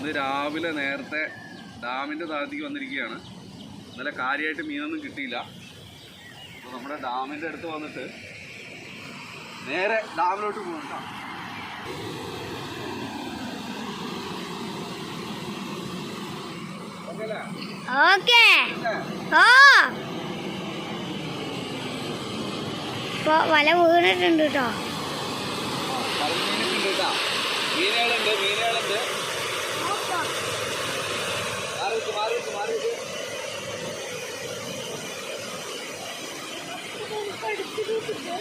ഇന്ന് രാവിലെ നേരത്തെ ഡാമിന്റെ താഴത്തേക്ക് വന്നിരിക്കുകയാണ്. ഇന്നലെ കാര്യമായിട്ട് മീനൊന്നും കിട്ടിയില്ല. അപ്പോൾ നമ്മുടെ ഡാമിന്റെ അടുത്ത് വന്നിട്ട് നേരെ ഡാമിലോട്ട് പോകണ്ട ഓക്കെ. ഓ. വല വീണിട്ടുണ്ട് കേട്ടോ. മീനുകളുണ്ട്.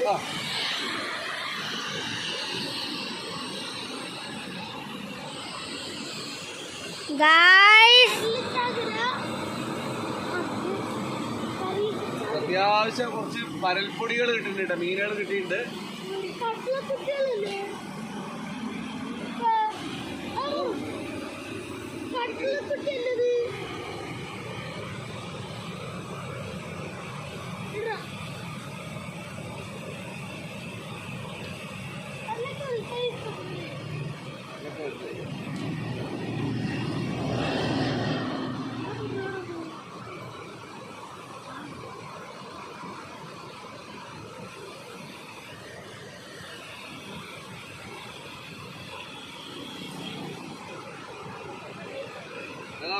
ആ ഗായ്സ് അത്യാവശ്യം കുറച്ച് പരൽപ്പൊടികൾ കിട്ടിയിട്ടുണ്ട് കേട്ടോ മീനുകൾ കിട്ടിയിട്ടുണ്ട്.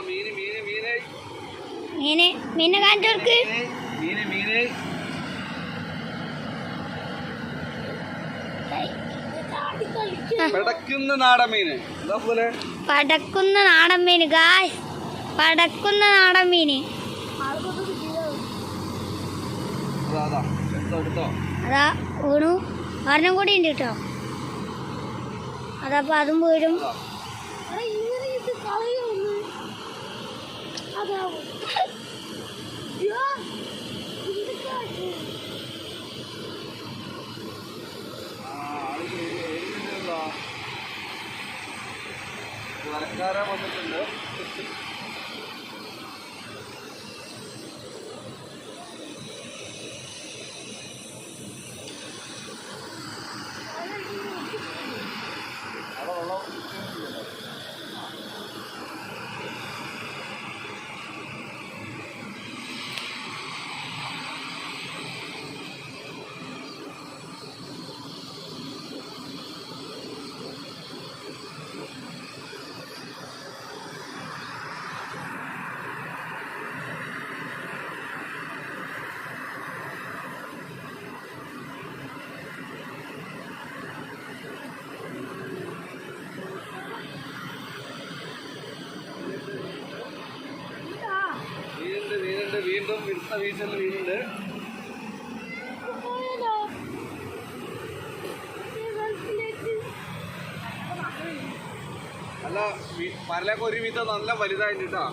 മീന് മീന് മീന്. മീന് മീനെ കാണിച്ചോർക്ക്. മീന് മീന്. പടക്കുന്ന നാടൻ മീന്. എന്താ പോലെ? പടക്കുന്ന നാടൻ മീന് ഗായ് പടക്കുന്ന നാടൻ മീന്. അതാ വീണു. ഒരെണ്ണം കൂടി ഉണ്ട് കേട്ടോ. അതപ്പോ അതും വീഴും. 하게 하고 야! 이렇게 하지 아 알지 이게 힘들다 날카라 먹었던데? വീണ്ടും വിടുത്ത വീട്ടിൽ മീനുണ്ട് അല്ല പരലൊക്കെ ഒരു വിധം നല്ല വലുതായിട്ട് കേട്ടാ.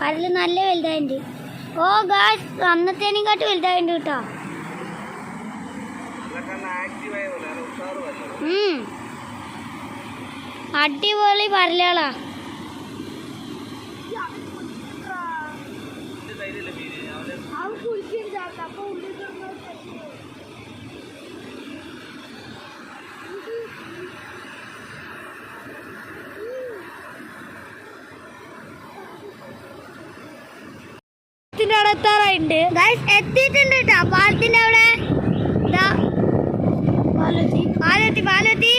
പരൽ നല്ല വലുതായിട്ടുണ്ട്. ഓ അന്നത്തേനെക്കാട്ട് വലുതായിട്ടുണ്ട് കേട്ടോ. ഉഷാറ് വല്ലതും ഉം. അടിപൊളി പരലുകളാ. എത്താറായിട്ടുണ്ട് എത്തിയിട്ടുണ്ട് കേട്ടോ പാലത്തിന്റെ അവിടെ. പാലെത്തി. പാലെത്തി പാലെത്തി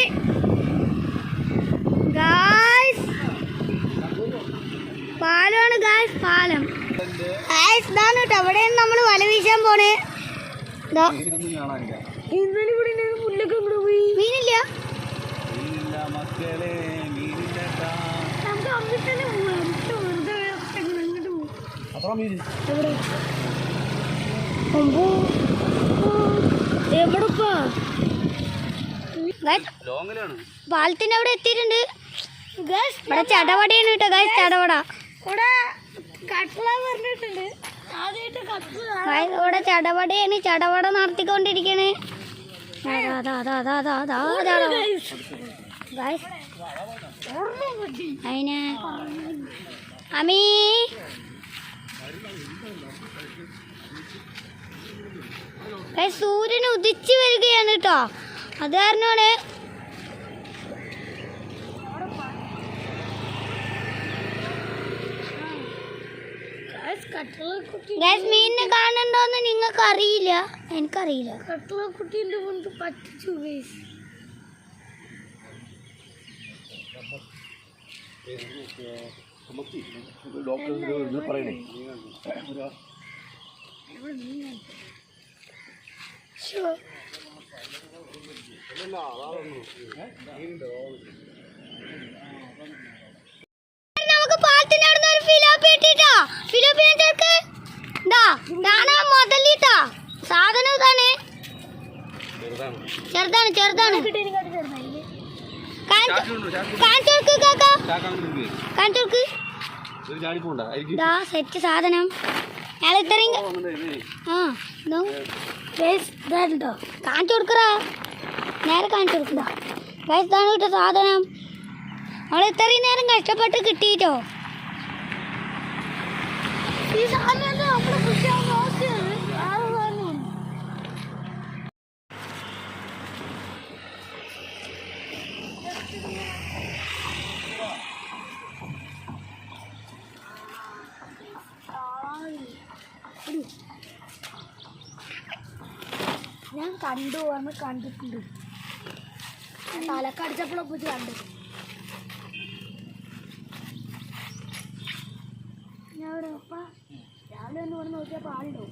ഗായ്സ് പാലമാണ് ഗായ്സ് പാലം. ഗായ്സ് ഇതാണ് കേട്ടോ അവിടെയാണ് നമ്മൾ വല വീശാൻ പോണേ. ഇന്നലെ ഇവിടെ പുല്ലൊക്കെ പോയി? മീനില്ല. നമുക്ക് പോവാം. വെറുതെ അങ്ങോട്ട് പോവാം? എവിടെപ്പാ ലോങ്ങിലാണ്. പാലത്തിന്റെ അവിടെ എത്തിയിട്ടുണ്ട്. ഇവിടെ ചടവടയാണ് കേട്ടോ ഗായ്സ് ചടവട. ഇവിടെ കട്ട്ല ചടപട നടത്തിക്കൊണ്ടിരിക്കണേ. അതിന് അമീ. സൂര്യൻ ഉദിച്ചു വരികയാണ് കേട്ടോ. അത് കാരണമാണ് ഗൈസ് മീനിനെ കാണണ്ടോന്ന് നിങ്ങൾക്ക് അറിയില്ല എനിക്കറിയില്ല. കട്ടളക്കുട്ടീന്റെ മുൻപ് പറ്റിച്ചു ഗൈസ് പറയണേ പാലത്തിന്റെ അവിടെ ഒരു ഫിലോപ്പി ഇട്ടിട്ടോ ഫിലോപ്പി ചേർക്ക് ഇതാ ഇതാണ് മുതലിട്ടാ. സാധനം ഇതാണ്. ചെറുതാണ് ചെറുതാണ്. കാണിച്ചു കാണിച്ചു കൊടുക്ക് കാക്ക? കാണിച്ചു കൊടുക്ക് ഒരു ചാടിപ്പോണ്ട ഇതാ സെറ്റ് സാധനം. ഞാൻ ഇത്രയും ആ ഇതോ. ഗൈസ് ഇതാട്ടോ. കാണിച്ചു കൊടുക്കറാ നേരെ കാണിച്ചു കൊടുക്കടാ ഗൈസ് ഇതാണ് സാധനം. നമ്മൾ ഇത്രയും നേരം കഷ്ടപ്പെട്ട് കിട്ടിയിട്ടോ ഈ സാധനം നമ്മുടെ കുട്ടിയെ നോക്കിയത് വേറെ സാധനമാണ് ഞാൻ കണ്ടു അന്ന് കണ്ടിട്ടുണ്ട്. തലക്കടിച്ചപ്പോഴൊക്കെ പോയി കണ്ടു ഞാൻ ഇവിടെ അപ്പ രാവിലെ ഒന്ന് ഇവിടെ നോക്കിയപ്പോൾ ആളുണ്ടോ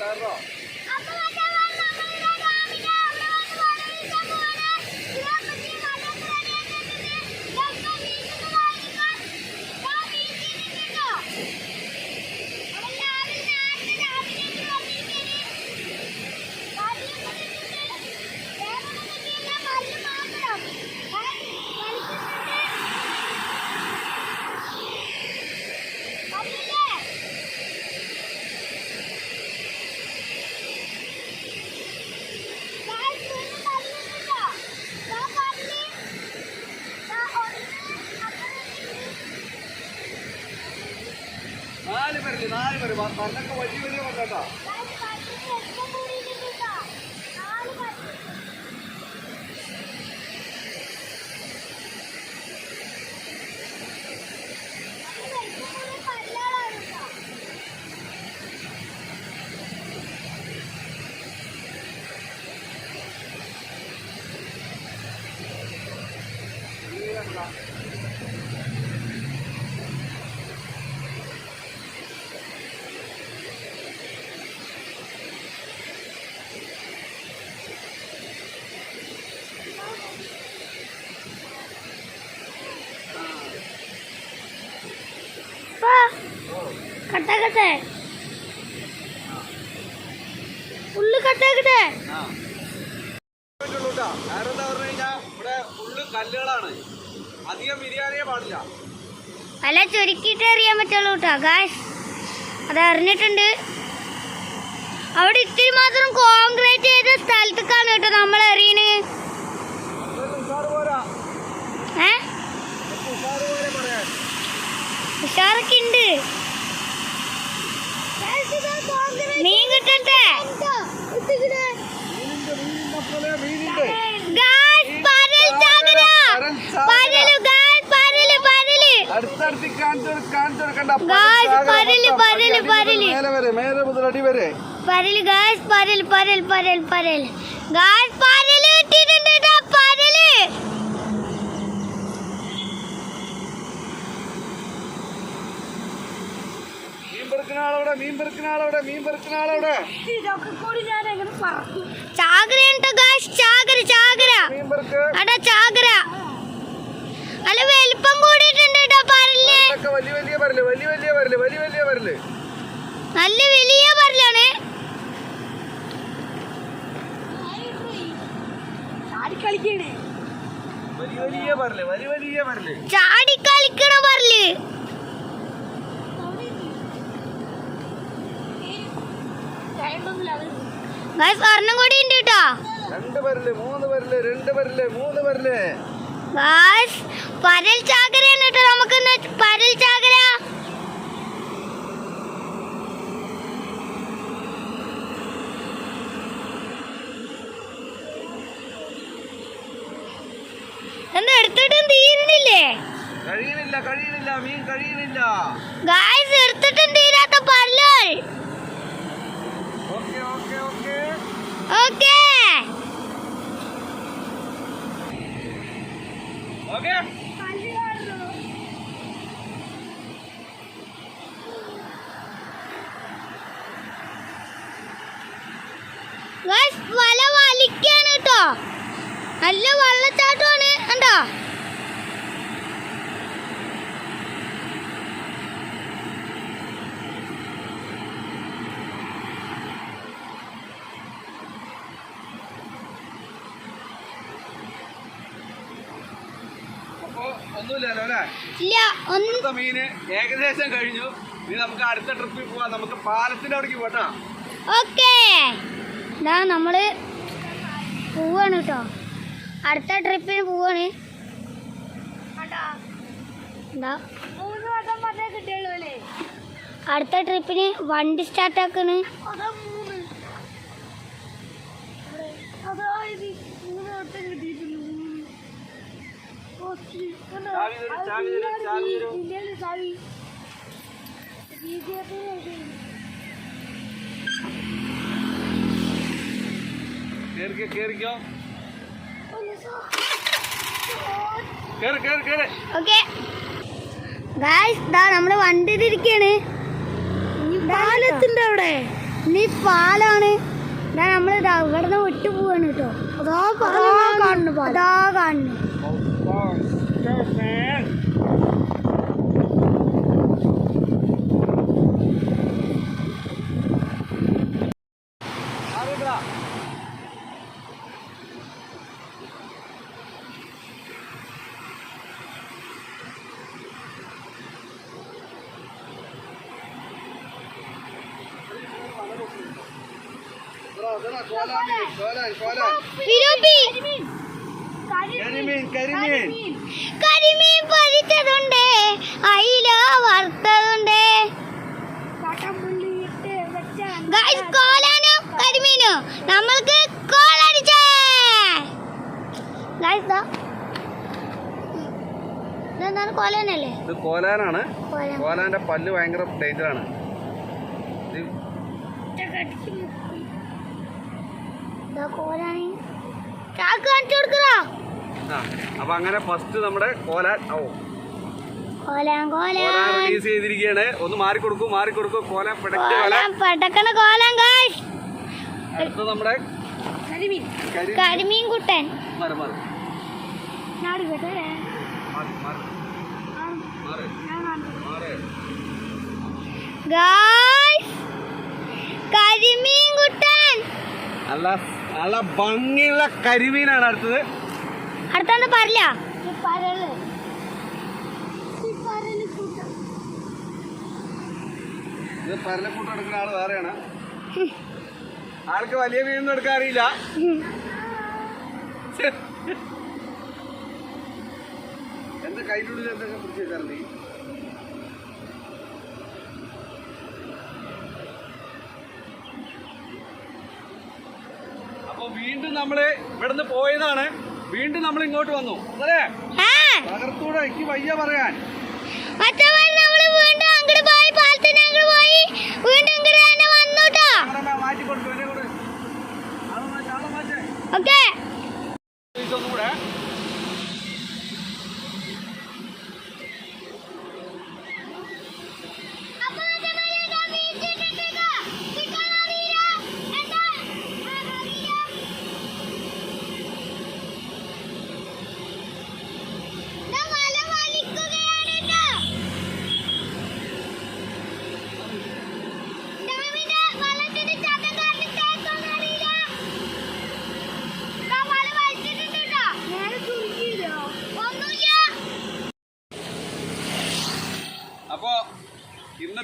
നാല് പേരില്ലേ നാല് പേര് പണ്ടൊക്കെ വലിയ വലിയ പണ്ടാ കട്ടാക്കട്ടെ ഉള്ളു കട്ടാക്കട്ടെ ആ. പറ്റുള്ളൂ ട്ടാ. കാരണം എന്താ പറഞ്ഞു കഴിഞ്ഞാൽ ഇവിടെ ഫുള്ള് കല്ലുകളാണ് അധികം ഉള്ളു പാടില്ല. അല്ല ചുരുക്കിട്ട് അറിയാൻ പറ്റുള്ളൂ കേട്ടോ ഗായ്സ് അത് അറിഞ്ഞിട്ടുണ്ട്. അവിടെ ഇത്തിരി മാത്രം കോൺക്രീറ്റ് ചെയ്ത സ്ഥലത്തേക്കാണ് കേട്ടോ നമ്മൾ എറിയണ് ഏ? ഉഷാറൊക്കെ ഉണ്ട് മീൻ കിട്ടട്ടെ മീനിന്റെ മീനിന്റെ പോലെ മീനിന്റെ ഗായ്സ് പരൽ ചാകര പരൽ ഗായ്സ് പരൽ പരൽ അടുത്തടുത്ത് കാണിച്ചു കാണിച്ചു കൊടുക്കണ്ട Guys, പരൽ, പരൽ, പരൽ. മേലെ വരെ മേലെ മുതൽ അടി വരെ പരൽ ഗായ്സ് പരൽ പരൽ പരൽ പരൽ ഗായ്സ് പരൽ കിട്ടിയിട്ടുണ്ട് കേട്ടോ പരൽ മീൻ പെറുക്കുന്ന ആളവിടെ മീൻ പെറുക്കുന്ന ആളവിടെ മീൻ പെറുക്കുന്ന ആളവിടെ ഇതൊക്കെ കൂടി ഞാൻ എങ്ങനെ പറക്കും ചാകരയുണ്ടോ ഗായ്സ് ചാകര ചാകര മീൻ പെറുക്ക് അടാ ചാകര അല്ല വലിപ്പം കൂടിയിട്ടുണ്ട് കേട്ടോ പരലിന് വലിയ വലിയ വരൽ വലിയ വലിയ വരൽ വലിയ വലിയ നല്ല വലിയ പരലാണ്. വലിയ വലിയ വരൽ വലിയ വലിയ വരൽ ചാടി കളിക്കണ പരൽ. ഗായ്സ് ഒരെണ്ണം കൂടി ഉണ്ട് കേട്ടോ. രണ്ട് പരൽ മൂന്ന് പരൽ രണ്ട് പരൽ മൂന്ന് ഗായ്സ് പരൽ ചാകരയാണ് കേട്ടോ നമുക്കിന്ന്. പരൽ ചാകര കഴിയണില്ല കഴിയണില്ല മീൻ കഴിയണില്ല ഗായ്സ് എടുത്തിട്ടും തീരാത്ത പല്ലുകൾ okay okay okay okay okay guys വല വലിക്കാണ് കേട്ടോ നല്ല വെള്ളച്ചാട്ടമാണ് കണ്ടോ അപ്പൊ ഒന്നുമില്ലല്ലോ അല്ലേ ഇല്ല ഒന്ന് ഇന്നത്തെ മീന് ഏകദേശം കഴിഞ്ഞു. ഇനി നമുക്ക് അടുത്ത ട്രിപ്പിൽ പോവാം. നമുക്ക് പാലത്തിന്റെ അവിടേക്ക് പോട്ടാ ഓക്കേ. ഇതാ നമ്മൾ പോവാണ് കേട്ടോ. അടുത്ത ട്രിപ്പിന് പോവാണ്. അടുത്ത ട്രിപ്പിന് വണ്ടി സ്റ്റാർട്ട് ആക്കാണ് അതാ മൂന്ന് അതാ ഇത് മൂന്ന് വട്ടം കിട്ടിയിട്ടുണ്ട് മൂന്ന് പോസ്റ്റ്. കണ്ടോ? ചാവി തരൂ, അത് ചാവി തരൂ, ഇതിലാണ് ചാവി ഈ- തരൂ. ഇതിലാണ് ചാവി ബിജെപി കേറിക്കോ കേറിക്കോ കേറ് കേറ് കേറ് ഓക്കെ ഗായ്സ് ഇതാ. നമ്മൾ വണ്ടിയിലിരിക്കാണ് പാലത്തിന്റെ അവിടെ. നീ പാലാണ്. ഞാൻ നമ്മൾ ഇവിടെ നിന്ന് വിട്ടു പോവാണ് കേട്ടോ. അതാ കാണുന്നു അതാ കാണുന്നു കരിമീൻ കരിമീൻ കരിമീൻ പൊരിച്ചതുണ്ട് അയില വറുത്തതുണ്ട് കോലാനും കരിമീനും നമ്മൾക്ക് ഇതെന്താണ് കോലാനല്ലേ ഇത് കോലാനാണ് കോലാന്റെ പല്ല് ഭയങ്കര ഡേഞ്ചറാണ് ഇത് ഇതാ കോലാനി ചാക്ക് കാണിച്ചു കൊടുക്കറാ ആ അപ്പൊ അങ്ങനെ ഫസ്റ്റ് നമ്മുടെ കോലാൻ ഓ കോലാൻ കോലാൻ. റിലീസ് ചെയ്തിരിക്കുകയാണ് ഒന്ന് മാറിക്കൊടുക്കൂ മാറിക്കൊടുക്കൂ കോലാൻ പിടക്ക് കോലാൻ പടക്കണ കോലാൻ അടുത്ത നമ്മുടെ കരിമീൻ. കരി കരിമീൻ കുട്ടൻ. മാറി മാറി. മാറി മാറി. മാറി. മാറി. ഗായ്സ് കരിമീൻ കുട്ടൻ. നല്ല നല്ല ഭംഗിയുള്ള കരിമീനാണ് അടുത്തത്. ഇത് പരലക്കൂട്ട് എടുക്കുന്ന ആൾ വേറെയാണ്. ആൾക്ക് വലിയ മീനൊന്നും എടുക്കാൻ അറിയില്ല. എന്താ കയ്യിലുള്ളിൽ എന്തൊക്കെ പിടിച്ച് വെക്കാറുണ്ട് നമ്മൾ ഇവിടുന്ന് പോയതാണ്. വീണ്ടും നമ്മൾ ഇങ്ങോട്ട് വന്നു. തകർത്തൂടെ എനിക്ക് വയ്യ പറയാൻ. മറ്റവൻ നമ്മൾ വീണ്ടും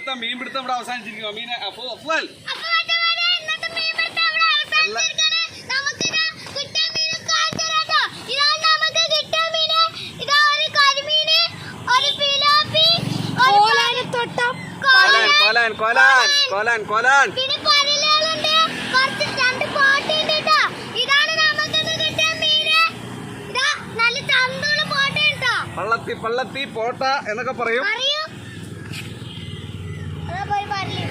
ഇതാ ഒരു ഇവിടെ കോലാൻ കോലാൻ, കോലാൻ കോലാൻ കോലാൻ കോലാൻ. പിന്നെ പരലുകളുണ്ട്. കുറച്ച് രണ്ട്. ഇതാണ് നമുക്ക് ഇന്ന് കിട്ടിയ മീന്. ഇതാ നല്ല. പള്ളത്തി പള്ളത്തി പോട്ട എന്നൊക്കെ പറയും പറയൂ അതാ പോയി പറയൂ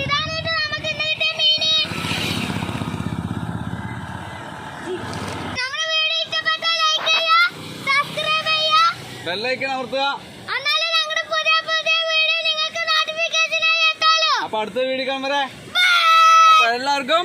ഇതാണിട്ട് നമുക്ക് ഇന്ന് കിട്ടിയ മീന് നമ്മുടെ വീഡിയോ ഇഷ്ടപ്പെട്ടാൽ ലൈക്ക് ചെയ്യുക സബ്സ്ക്രൈബ് ചെയ്യുക ബെല്ലൈക്കൻ അമർത്തുക എന്നാലേ ഞങ്ങളുടെ പുതിയ പുതിയ വീഡിയോ നിങ്ങൾക്ക് നോട്ടിഫിക്കേഷനായി എത്താലോ. അപ്പൊ അടുത്ത വീഡിയോ കാണുമ്പോ വരെ. എല്ലാവർക്കും